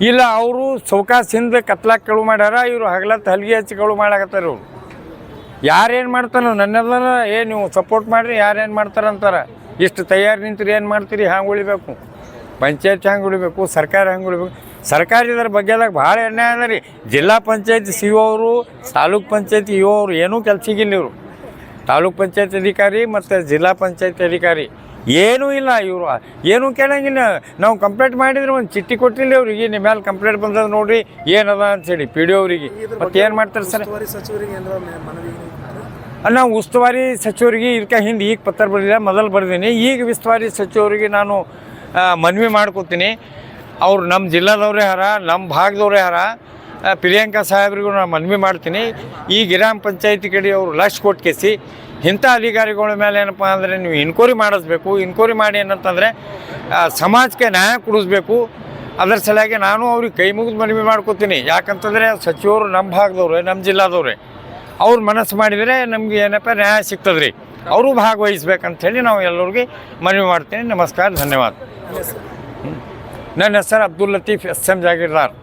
ಇಲ್ಲ, ಅವರು ಸೌಕಾಸಿಂದ ಕತ್ಲಾಕ್ ಕಳು ಮಾಡ್ಯಾರ, ಇವರು ಹಗಲತ್ತು ಹಲ್ಗೆ ಹಚ್ಚಿ ಕಳು ಮಾಡಾಕತ್ತಾರ ಇವರು ಯಾರೇನು ಮಾಡ್ತಾರ ನನ್ನೆಲ್ಲ ಏ, ನೀವು ಸಪೋರ್ಟ್ ಮಾಡಿರಿ, ಯಾರೇನು ಮಾಡ್ತಾರ ಅಂತಾರೆ. ಇಷ್ಟು ತಯಾರು ನಿಂತ್ರಿ, ಏನು ಮಾಡ್ತೀರಿ, ಹ್ಯಾಂಗೆ ಉಳಿಬೇಕು? ಪಂಚಾಯತ್ ಹ್ಯಾಂಗೆ ಉಳಿಬೇಕು? ಸರ್ಕಾರ ಹ್ಯಾಂಗೆ ಉಳಿಬೇಕು? ಸರ್ಕಾರ ಇದರ ಬಗ್ಗೆದಾಗ ಭಾಳ ಎಣ್ಣೆ ಅದ ರೀ. ಜಿಲ್ಲಾ ಪಂಚಾಯತ್ ಸಿ ಒ ಅವರು, ತಾಲೂಕ್ ಪಂಚಾಯತ್ ಇ ಅವರು ಏನೂ ಕೆಲಸಿಗಿಲ್ಲ ಇವರು. ತಾಲೂಕ್ ಪಂಚಾಯತ್ ಅಧಿಕಾರಿ ಮತ್ತು ಜಿಲ್ಲಾ ಪಂಚಾಯತ್ ಅಧಿಕಾರಿ. ಏನೂ ಇಲ್ಲ ಇವರು. ಏನೂ ಕೇಳಂಗಿಲ್ಲ. ನಾವು ಕಂಪ್ಲೇಂಟ್ ಮಾಡಿದ್ರೆ ಒಂದು ಚಿಟ್ಟಿ ಕೊಟ್ಟಿಲ್ಲ ಅವ್ರಿಗೆ. ನಿಮ್ಮ ಮೇಲೆ ಕಂಪ್ಲೇಂಟ್ ಬಂದದ ನೋಡ್ರಿ ಏನದ ಅಂತೇಳಿ ಪಿ ಡಿ ಅವರಿಗೆ. ಮತ್ತೆ ಏನು ಮಾಡ್ತಾರೆ ಸರ್? ನಾವು ಉಸ್ತುವಾರಿ ಸಚಿವರಿಗೆ ಇದಕ್ಕೆ ಹಿಂದೆ ಈಗ ಪತ್ರ ಬರೆದಿಲ್ಲ ಮೊದಲು ಬರೆದೀನಿ. ಈಗ ಉಸ್ತುವಾರಿ ಸಚಿವರಿಗೆ ನಾನು ಮನವಿ ಮಾಡ್ಕೋತೀನಿ. ಅವ್ರು ನಮ್ಮ ಜಿಲ್ಲಾದವ್ರೇ ಹರ ನಮ್ಮ ಭಾಗದವ್ರೇ ಹಾರ. ಪ್ರಿಯಾಂಕಾ ಸಾಹೇಬ್ರಿಗೂ ನಾನು ಮನವಿ ಮಾಡ್ತೀನಿ. ಈ ಗ್ರಾಮ ಪಂಚಾಯತಿ ಕಡೆ ಅವರು ಲಕ್ಷ ಕೊಟ್ಟು ಕೇಸಿ ಇಂಥ ಅಧಿಕಾರಿಗಳ ಮೇಲೆ ಏನಪ್ಪ ಅಂದರೆ ನೀವು ಇನ್ಕ್ವೈರಿ ಮಾಡಿಸ್ಬೇಕು. ಇನ್ಕ್ವೈರಿ ಮಾಡಿ ಏನಂತಂದರೆ ಸಮಾಜಕ್ಕೆ ನ್ಯಾಯ ಕೊಡಿಸ್ಬೇಕು. ಅದರ ಸಲುವಾಗಿ ನಾನು ಅವ್ರಿಗೆ ಕೈ ಮುಗಿದು ಮನವಿ ಮಾಡ್ಕೋತೀನಿ. ಯಾಕಂತಂದರೆ ಸಚಿವರು ನಮ್ಮ ಭಾಗದವ್ರೆ ನಮ್ಮ ಜಿಲ್ಲಾದವ್ರೆ. ಅವ್ರು ಮನಸ್ಸು ಮಾಡಿದರೆ ನಮಗೆ ಏನಪ್ಪ ನ್ಯಾಯ ಸಿಗ್ತದೆ ರೀ ಅವರು ಭಾಗವಹಿಸ್ಬೇಕಂಥೇಳಿ ನಾವು ಎಲ್ಲರಿಗೆ ಮನವಿ ಮಾಡ್ತೀನಿ. ನಮಸ್ಕಾರ ಧನ್ಯವಾದ? ನನ್ನ ಹೆಸರು ಅಬ್ದುಲ್ ಲತೀಫ್ ಎಸ್ ಎಂ ಜಾಗೀರ್ದಾರ್.